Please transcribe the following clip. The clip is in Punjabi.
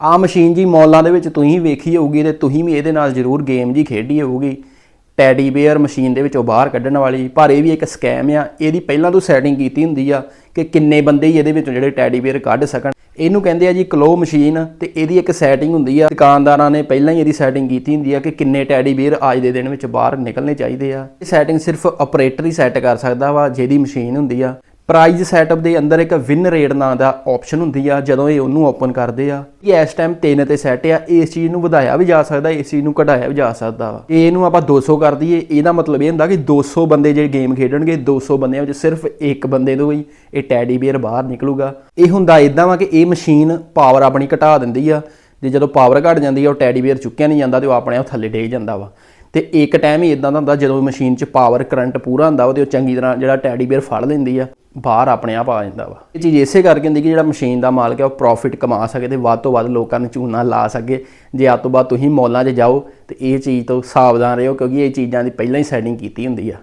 ਆ ਮਸ਼ੀਨ ਜੀ ਮੌਲਾਂ ਦੇ ਵਿੱਚ ਤੁਸੀਂ ਵੇਖੀ ਹੋਊਗੀ ਤੇ ਤੁਸੀਂ ਵੀ ਇਹਦੇ ਨਾਲ ਜ਼ਰੂਰ ਗੇਮ ਜੀ ਖੇਡੀ ਹੋਊਗੀ। ਟੈਡੀ ਬੇਅਰ ਮਸ਼ੀਨ ਦੇ ਵਿੱਚੋਂ ਬਾਹਰ ਕੱਢਣ ਵਾਲੀ, ਪਰ ਇਹ ਵੀ ਇੱਕ ਸਕੈਮ ਆ। ਇਹਦੀ ਪਹਿਲਾਂ ਤੋਂ ਸੈਟਿੰਗ ਕੀਤੀ ਹੁੰਦੀ ਆ ਕਿ ਕਿੰਨੇ ਬੰਦੇ ਹੀ ਇਹਦੇ ਵਿੱਚੋਂ ਜਿਹੜੇ ਟੈਡੀ ਬੇਅਰ ਕੱਢ ਸਕਣ। ਇਹਨੂੰ ਕਹਿੰਦੇ ਆ ਜੀ ਕਲੋ ਮਸ਼ੀਨ ਤੇ ਇਹਦੀ ਇੱਕ ਸੈਟਿੰਗ ਹੁੰਦੀ ਆ। ਦੁਕਾਨਦਾਰਾਂ ਨੇ ਪਹਿਲਾਂ ਹੀ ਇਹਦੀ ਸੈਟਿੰਗ ਕੀਤੀ ਹੁੰਦੀ ਆ ਕਿ ਕਿੰਨੇ ਟੈਡੀ ਬੇਅਰ ਅੱਜ ਦੇ ਦਿਨ ਵਿੱਚ ਬਾਹਰ ਨਿਕਲਣੇ ਚਾਹੀਦੇ ਆ। ਇਹ ਸੈਟਿੰਗ ਸਿਰਫ ਆਪਰੇਟਰ ਹੀ ਸੈੱਟ ਕਰ ਸਕਦਾ ਵਾ, ਜਿਹਦੀ ਮਸ਼ੀਨ ਹੁੰਦੀ ਆ। ਪ੍ਰਾਈਜ਼ ਸੈਟਅਪ ਦੇ ਅੰਦਰ ਇੱਕ ਵਿਨ ਰੇਟ ਨਾਂ ਦਾ ਆਪਸ਼ਨ ਹੁੰਦੀ ਆ, ਜਦੋਂ ਇਹ ਉਹਨੂੰ ਓਪਨ ਕਰਦੇ ਆ। ਇਹ ਇਸ ਟਾਈਮ 3 ਤੇ ਸੈੱਟ ਆ, ਇਸ ਚੀਜ਼ ਨੂੰ ਵਧਾਇਆ ਵੀ ਜਾ ਸਕਦਾ, ਇਸ ਚੀਜ਼ ਨੂੰ ਘਟਾਇਆ ਵੀ ਜਾ ਸਕਦਾ ਵਾ। ਇਹਨੂੰ ਆਪਾਂ 200 ਕਰ ਦਈਏ, ਇਹਦਾ ਮਤਲਬ ਇਹ ਹੁੰਦਾ ਕਿ 200 ਬੰਦੇ ਜਿਹੜੇ ਗੇਮ ਖੇਡਣਗੇ 200 ਬੰਦਿਆਂ ਵਿੱਚ ਸਿਰਫ ਇੱਕ ਬੰਦੇ ਤੋਂ ਹੀ ਇਹ ਟੈਡੀ ਬੀਅਰ ਬਾਹਰ ਨਿਕਲੂਗਾ। ਇਹ ਹੁੰਦਾ ਇਦਾਂ ਵਾ ਕਿ ਇਹ ਮਸ਼ੀਨ ਪਾਵਰ ਆਪਣੀ ਘਟਾ ਦਿੰਦੀ ਆ ਜੇ ਜਦੋਂ ਪਾਵਰ ਘਟ ਜਾਂਦੀ ਆ, ਉਹ ਟੈਡੀ ਬੀਅਰ ਚੁੱਕਿਆ ਨਹੀਂ ਜਾਂਦਾ ਤੇ ਉਹ ਆਪਣੇ ਆਪ ਥੱਲੇ ਡੇਗ ਜਾਂਦਾ ਵਾ। ਤੇ ਇੱਕ ਟਾਈਮ ਹੀ ਇਦਾਂ ਦਾ ਹੁੰਦਾ, ਜਦੋਂ ਮਸ਼ੀਨ 'ਚ ਪਾਵਰ ਕਰੰਟ ਪੂਰਾ ਹੁੰਦਾ ਵਾ, ਤੇ ਉਹ ਚੰਗੀ ਤਰ੍ਹਾਂ ਜਿਹੜਾ ਟੈਡੀ ਬੀਅਰ ਫੜ ਲੈਂਦੀ ਆ। ਬਾਹਰ ਆਪਣੇ ਆਪ ਆ ਜਾਂਦਾ ਵਾ। ਇਹ ਚੀਜ਼ ਇਸੇ ਕਰਕੇ ਹੁੰਦੀ ਕਿ ਜਿਹੜਾ ਮਸ਼ੀਨ ਦਾ ਮਾਲਕ ਹੈ, ਉਹ ਪ੍ਰੋਫਿਟ ਕਮਾ ਸਕੇ ਤੇ ਵੱਧ ਤੋਂ ਵੱਧ ਲੋਕਾਂ ਨੂੰ ਝੂਨਾ ਲਾ ਸਕੇ। ਜੇ ਅੱਜ ਤੋਂ ਬਾਅਦ ਤੁਸੀਂ ਮੌਲਾਂ 'ਚ ਜਾਓ ਤੇ ਇਹ ਚੀਜ਼ ਤੋਂ ਸਾਵਧਾਨ ਰਹੋ ਕਿਉਂਕਿ ਇਹ ਚੀਜ਼ਾਂ ਦੀ ਪਹਿਲਾਂ ਹੀ ਸੈਟਿੰਗ ਕੀਤੀ ਹੁੰਦੀ ਆ।